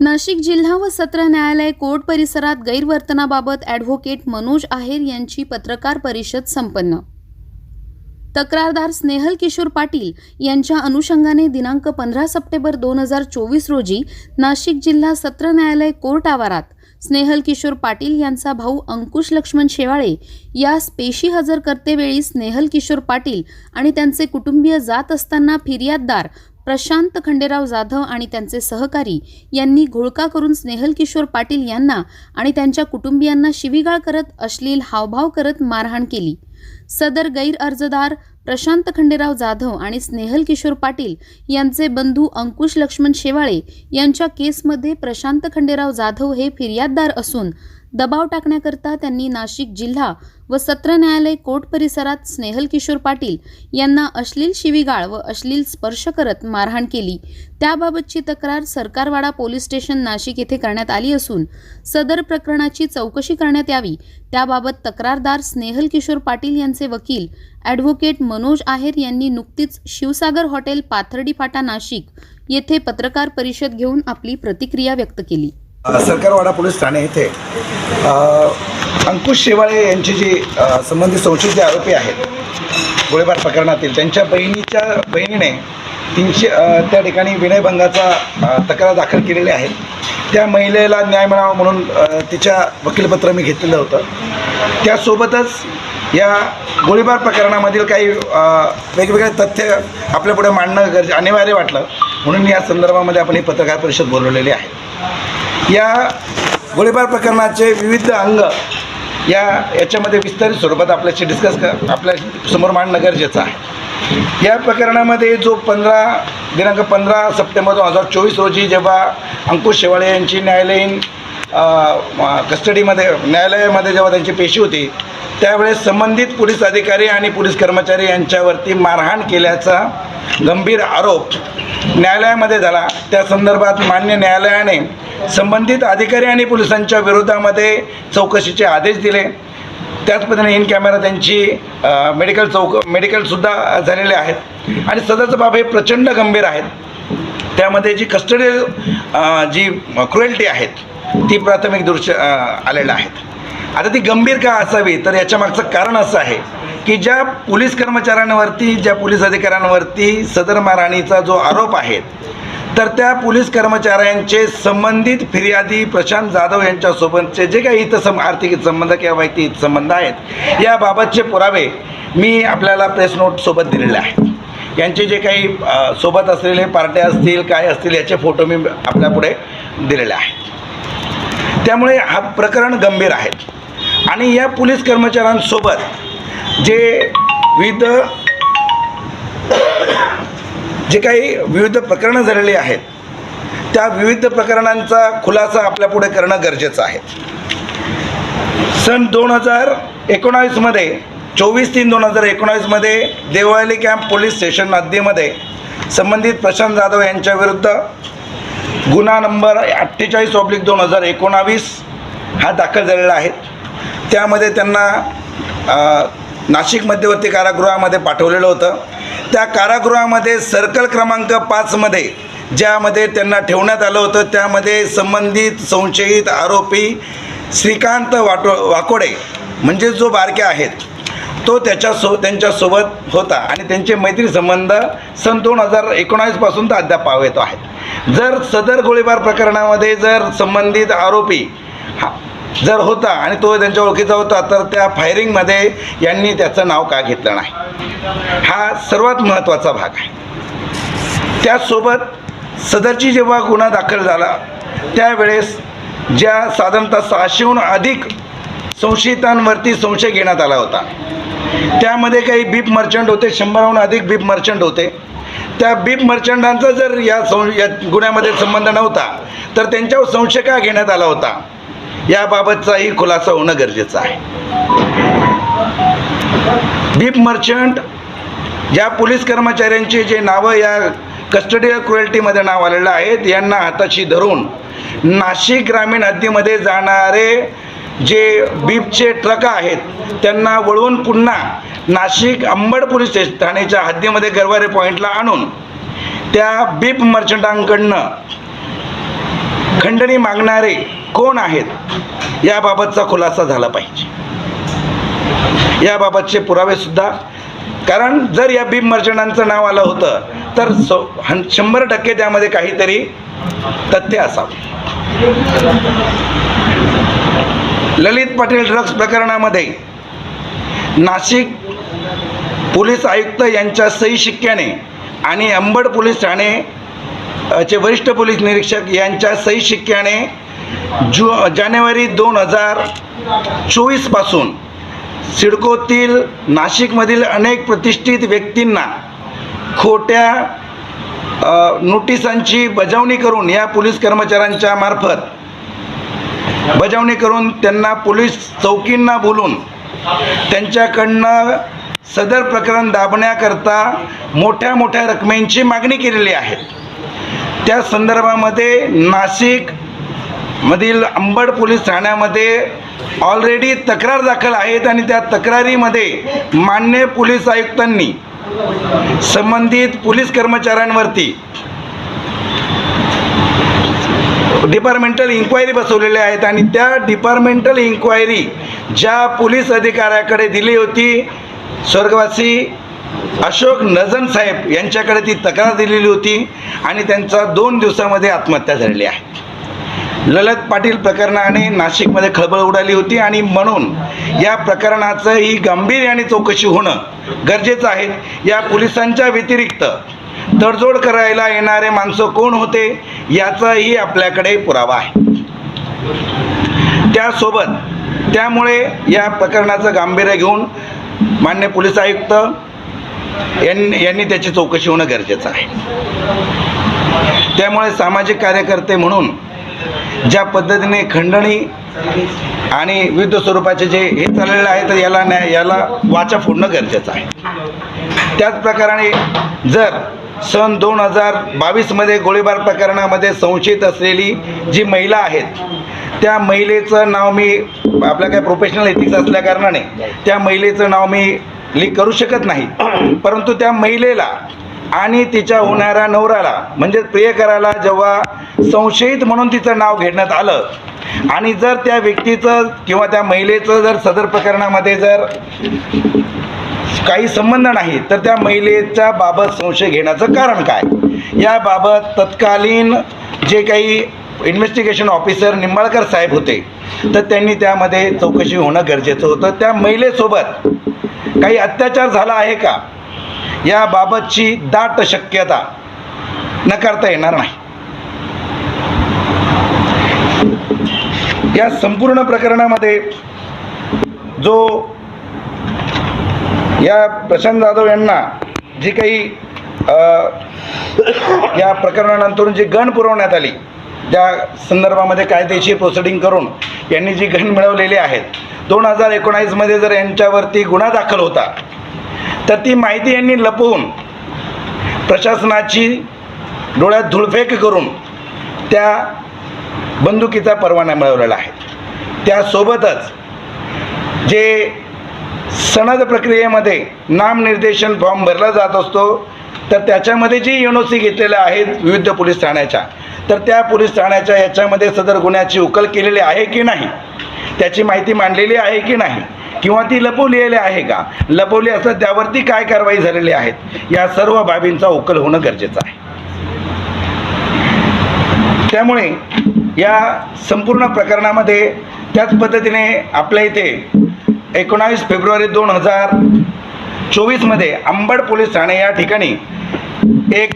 नाशिक जिल्हा व सत्र न्यायालय कोर्ट परिसरात गैरवर्तनाबाबत ॲडव्होकेट मनोज आहेर यांची पत्रकार परिषद संपन्न. तक्रारदार स्नेहल किशोर पाटील यांच्या अनुषंगाने दिनांक पंधरा सप्टेंबर दोन हजार चोवीस रोजी नाशिक जिल्हा सत्र न्यायालय कोर्ट आवारात स्नेहल किशोर पाटील यांचा भाऊ अंकुश लक्ष्मण शेवाळे यास पेशी हजर करतेवेळी स्नेहल किशोर पाटील आणि त्यांचे कुटुंबीय जात असताना फिर्याददार प्रशांत खंडेराव जाधव आणि त्यांचे सहकारी यांनी घोळका करून स्नेहल किशोर पाटील यांना आणि त्यांच्या कुटुंबियांना शिवीगाळ करत अश्लील हावभाव करत मारहाण केली. सदर गैरअर्जदार प्रशांत खंडेराव जाधव आणि स्नेहल किशोर पाटील यांचे बंधू अंकुश लक्ष्मण शेवाळे यांच्या केसमध्ये प्रशांत खंडेराव जाधव हे फिर्याददार असून दबाव टाकण्याकरता त्यांनी नाशिक जिल्हा व सत्र न्यायालय कोर्ट परिसरात स्नेहल किशोर पाटील यांना अश्लील शिवीगाळ व अश्लील स्पर्श करत मारहाण केली. त्याबाबतची तक्रार सरकारवाडा पोलीस स्टेशन नाशिक येथे करण्यात आली असून सदर प्रकरणाची चौकशी करण्यात यावी. त्याबाबत तक्रारदार स्नेहल किशोर पाटील यांचे वकील ॲडव्होकेट मनोज आहेर यांनी नुकतीच शिवसागर हॉटेल पाथर्डी फाटा नाशिक येथे पत्रकार परिषद घेऊन आपली प्रतिक्रिया व्यक्त केली. सरकारवाडा पोलीस ठाणे येथे अंकुश शेवाळे यांची जी संबंधित संशयित जे आरोपी आहेत गोळीबार प्रकरणातील त्यांच्या बहिणीच्या बहिणीने तीनशे त्या ठिकाणी विनयभंगाचा तक्रार दाखल केलेली आहे. त्या महिलेला न्याय मिळावा म्हणून तिच्या वकीलपत्र मी घेतलेलं होतं. त्यासोबतच या गोळीबार प्रकरणामधील काही वेगवेगळे तथ्य आपल्यापुढे मांडणं गरजे अनिवार्य वाटलं. म्हणून या संदर्भामध्ये आपण ही पत्रकार परिषद बोलवलेली आहे. या गोळीबार प्रकरणाचे विविध अंग या याच्यामध्ये विस्तारित स्वरूपात आपल्याशी डिस्कस कर आपल्यासमोर मांडणं गरजेचं आहे. या प्रकरणामध्ये जो पंधरा दिनांक पंधरा सप्टेंबर दोन हजार चोवीस रोजी जेव्हा अंकुश शेवाळे यांची न्यायालयीन कस्टडीमध्ये न्यायालयामध्ये जेव्हा त्यांची पेशी होती त्यावेळेस संबंधित पोलीस अधिकारी आणि पोलीस कर्मचारी यांच्यावरती मारहाण केल्याचा गंभीर आरोप न्यायालयामध्ये झाला. त्या संदर्भात मान्य न्यायालयाने संबंधित अधिकारी आणि पोलिसांच्या विरोधामध्ये चौकशीचे आदेश दिले. त्याच पद्धतीने इन कॅमेरा त्यांची मेडिकल चौक मेडिकलसुद्धा झालेले आहेत. आणि सदरचं बाब हे प्रचंड गंभीर आहेत. त्यामध्ये जी कस्टडी जी क्रुएल्टी आहेत ती प्राथमिक दृश्य आलेल्या आलेलं आहेत आता ती गंभीर का असावी तर याच्या मागचं कारण असं आहे. की ज्या पोलीस कर्मचाऱ्यांवरती ज्या पोलीस अधिकाऱ्यांवरती सदर मारहाणीचा जो आरोप आहे तर त्या पोलीस कर्मचाऱ्यांचे संबंधित फिर्यादी प्रशांत जाधव यांच्यासोबतचे जे काही हितसं आर्थिक संबंध किंवा वैयक्तिक हितसंबंध आहेत याबाबतचे पुरावे मी आपल्याला प्रेस नोटसोबत दिलेले आहेत. यांचे जे काही सोबत असलेले पार्ट्या असतील काय असतील याचे फोटो मी आपल्यापुढे दिलेले आहेत. त्यामुळे हा प्रकरण गंभीर आहेत आणि या पोलीस कर्मचाऱ्यांसोबत जे विविध जे काही विविध प्रकरणं झालेली आहेत त्या विविध प्रकरणांचा खुलासा आपल्यापुढे करणं गरजेचं आहे. सन दोन हजार एकोणावीसमध्ये चोवीस तीन दोन हजार एकोणावीसमध्ये देवळाली कॅम्प पोलीस स्टेशन हद्दीमध्ये संबंधित प्रशांत जाधव यांच्या विरुद्ध गुन्हा नंबर अठ्ठेचाळीस ऑब्लिक दोन हजार एकोणावीस हा दाखल झालेला आहे. त्यामध्ये त्यांना नाशिक मध्यवर्ती कारागृहामध्ये पाठवलेलं होतं. त्या कारागृहामध्ये सर्कल क्रमांक पाचमध्ये ज्यामध्ये त्यांना ठेवण्यात आलं होतं. त्यामध्ये संबंधित संशयित आरोपी श्रीकांत वाटो वाकोडे म्हणजे जो बारके आहेत तो त्याच्यासो त्यांच्यासोबत होता आणि त्यांचे मैत्री संबंध सन दोन हजार एकोणावीसपासून तर अद्याप पावेत आहेत. जर सदर गोळीबार प्रकरणामध्ये जर संबंधित आरोपी हा जर होता आणि तो त्यांच्या ओळखीचा होता तर त्या फायरिंगमध्ये यांनी त्याचं नाव का घेतलं नाही? हा सर्वात महत्त्वाचा भाग आहे. त्याचसोबत सदरची जेव्हा गुन्हा दाखल झाला त्यावेळेस ज्या साधारणतः सहाशेहून अधिक संशयितांवरती संशय घेण्यात आला होता. त्यामध्ये काही बीप मर्चंट होते शंभराहून अधिक बीप मर्चंट होते. त्या बीप मर्चंटांचा जर या सं या गुन्ह्यामध्ये संबंध नव्हता तर त्यांच्यावर संशय का घेण्यात आला होता? याबाबतचाही खुलासा होणं गरजेचं आहे. बीप मर्चंट या पोलीस कर्मचाऱ्यांची जे नावं या कस्टडियल क्रुएल्टीमध्ये नाव आलेलं आहेत यांना हाताशी धरून नाशिक ग्रामीण हद्दीमध्ये जाणारे जे बीपचे ट्रक आहेत त्यांना वळवून पुन्हा नाशिक अंबड पोलीस स्टेशन ठाण्याच्या हद्दीमध्ये गरवारे पॉईंटला आणून त्या बीप मर्चंटांकडनं खंडणी मागणारे कोण आहेत? याबाबतचा खुलासा झाला पाहिजे. याबाबतचे पुरावेसुद्धा कारण जर या भीम मर्चंटांचं नाव आलं होतं तर सो हं शंभर टक्के त्यामध्ये काहीतरी तथ्य असावं. ललित पाटील ड्रग्ज प्रकरणामध्ये नाशिक पोलीस आयुक्त यांच्या सही शिक्क्याने आणि अंबड पोलीस ठाणे चे वरिष्ठ पोलीस निरीक्षक यांच्या सही शिक्क्याने जु जानेवारी दोन हजार चोवीसपासून सिडकोतील नाशिकमधील अनेक प्रतिष्ठित व्यक्तींना खोट्या नोटिसांची बजावणी करून या पोलीस कर्मचाऱ्यांच्या मार्फत बजावणी करून त्यांना पोलीस चौकींना बोलून त्यांच्याकडनं सदर प्रकरण दाबण्याकरता मोठ्या मोठ्या रकमेची मागणी केलेली आहे. त्या संदर्भामध्ये नाशिक मधील अंबड पोलीस ठाण्यामध्ये ऑलरेडी तक्रार दाखल आहेत आणि त्या तक्रारीमध्ये मान्य पोलीस आयुक्तांनी संबंधित पोलीस कर्मचाऱ्यांवरती डिपार्टमेंटल इन्क्वायरी बसवलेल्या आहेत आणि त्या डिपार्टमेंटल इन्क्वायरी ज्या पोलीस अधिकाऱ्याकडे दिली होती स्वर्गवासी अशोक नजन साहेब यांच्याकडे ती तक्रार दिलेली होती आणि त्यांचा दोन दिवसामध्ये आत्महत्या झालेली आहे. ललित पाटील प्रकरणाने नाशिकमध्ये खळबळ उडाली होती आणि म्हणून या प्रकरणाचं ही गांभीर्याने चौकशी होणं गरजेचं आहे. या पोलिसांच्या व्यतिरिक्त तडजोड करायला येणारे माणसं कोण होते याचाही आपल्याकडे पुरावा आहे. त्यासोबत त्यामुळे या प्रकरणाचं गांभीर्य घेऊन मान्य पोलीस आयुक्त यांनी यांनी त्याची चौकशी होणं गरजेचं आहे. त्यामुळे सामाजिक कार्यकर्ते म्हणून ज्या पद्धतीने खंडणी आणि विविध स्वरूपाचे जे हे चाललेलं आहे तर याला न्याय याला वाचा फोडणं गरजेचं आहे. त्याच प्रकारे जर सन दोन हजार बावीसमध्ये गोळीबार प्रकरणामध्ये संशयित असलेली जी महिला आहेत त्या महिलेचं नाव मी आपल्या काय प्रोफेशनल एथिक्स असल्याकारणाने त्या महिलेचं नाव मी लीक करू शकत नाही. परंतु त्या महिलेला आणि तिच्या होणाऱ्या नवऱ्याला म्हणजे प्रियकराला जेव्हा संशयित म्हणून तिचं नाव घेण्यात आलं आणि जर त्या व्यक्तीचं किंवा त्या महिलेचं जर सदर प्रकरणामध्ये जर काही संबंध नाही तर त्या महिलेच्या बाबत संशय घेण्याचं कारण काय? याबाबत तत्कालीन जे काही इन्व्हेस्टिगेशन ऑफिसर निंबाळकर साहेब होते तर त्यांनी त्यामध्ये चौकशी होणं गरजेचं होतं. त्या महिलेसोबत काही अत्याचार झाला आहे का? याबाबतची दाट शक्यता नकारता येणार नाही. या संपूर्ण प्रकरणामध्ये जो या प्रशांत जाधव यांना जी काही या प्रकरणानंतर जी गण पुरवण्यात आली त्या संदर्भामध्ये कायदेशीर प्रोसिडिंग करून यांनी जी गण मिळवलेली आहेत दोन हजार एकोणावीसमध्ये जर यांच्यावरती गुन्हा दाखल होता तर ती माहिती यांनी लपवून प्रशासनाची डोळ्यात धुळफेक करून त्या बंदुकीचा परवाना मिळवलेला आहे. त्यासोबतच जे सनद प्रक्रियेमध्ये नामनिर्देशन फॉर्म भरला जात असतो तर त्याच्यामध्ये जी एन ओ सी घेतलेल्या आहेत विविध पोलीस ठाण्याच्या तर त्या पोलीस ठाण्याच्या याच्यामध्ये सदर गुन्ह्याची उकल केलेली आहे की नाही? त्याची माहिती मांडलेली आहे की नाही? किंवा ती लपवलेली आहे का? लपवली असं त्यावरती काय कारवाई झालेली आहेत या सर्व बाबींचा उकल होणं गरजेचं आहे. त्यामुळे या संपूर्ण प्रकरणामध्ये त्याच पद्धतीने आपल्या इथे एकोणावीस फेब्रुवारी दोन हजार चोवीसमध्ये अंबड पोलीस ठाणे या ठिकाणी एक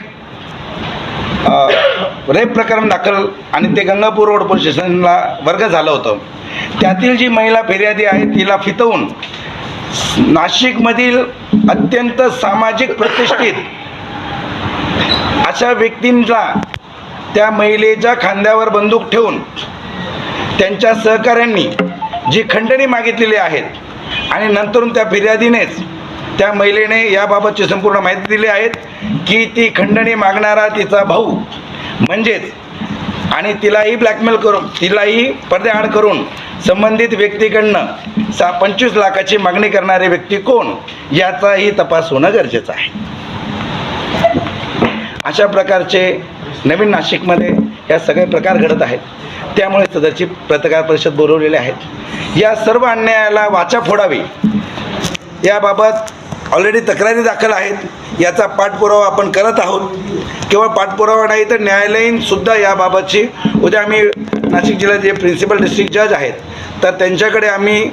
रेप प्रकरण दाखल आणि ते गंगापूर रोड पोलीस स्टेशनला वर्ग झालं होतं. त्यातील जी महिला फिर्यादी आहे तिला फितवून नाशिकमधील अत्यंत सामाजिक प्रतिष्ठित अशा व्यक्तींना त्या महिलेच्या खांद्यावर बंदूक ठेवून त्यांच्या सहकाऱ्यांनी जी खंडणी मागितलेली आहेत आणि नंतरून त्या फिर्यादीनेच त्या महिलेने याबाबतची संपूर्ण माहिती दिली आहेत की ती खंडणी मागणारा तिचा भाऊ म्हणजेच आणि तिलाही ब्लॅकमेल करून तिलाही पडद्याआड करून संबंधित व्यक्तीकडनं सा पंचवीस लाखाची मागणी करणारे व्यक्ती कोण? याचाही तपास होणं गरजेचं आहे. अशा प्रकारचे नवीन नाशिकमध्ये या सगळे प्रकार घडत आहेत. त्यामुळे सदरची पत्रकार परिषद बोलवलेली आहेत. या सर्व अन्यायाला वाचा फोडावी. याबाबत ऑलरेडी तक्रारी दाखल आहेत. याचा पाठपुरावा आपण करत आहोत. केवळ पाठपुरावा नाही तर न्यायालयीनसुद्धा याबाबतची उद्या आम्ही नाशिक जिल्ह्याचे जे प्रिन्सिपल डिस्ट्रिक्ट जज आहेत तर त्यांच्याकडे आम्ही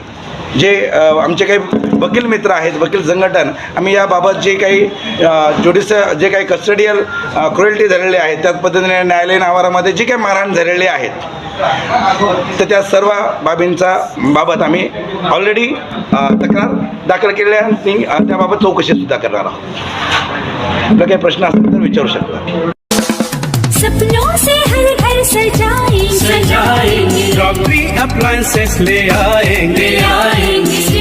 जे आमचे काही वकील मित्र आहेत वकील संघटन आम्ही याबाबत जे काही ज्युडिस जे काही कस्टडियल क्रुएल्टी झालेली आहे त्याच पद्धतीने न्यायालयीन आवारामध्ये जी काही मारहाण झालेली आहेत तर त्या सर्व बाबींचा बाबत आम्ही ऑलरेडी तक्रार दाखल केलेली आहे आणि त्याबाबत चौकशीसुद्धा करणार आहोत. आपले काही प्रश्न असतील तर विचारू शकता. सपनों से हर घर सजाएंगे. सजाएंगे. अप्लायंसेस ले आएंगे. आएंगे.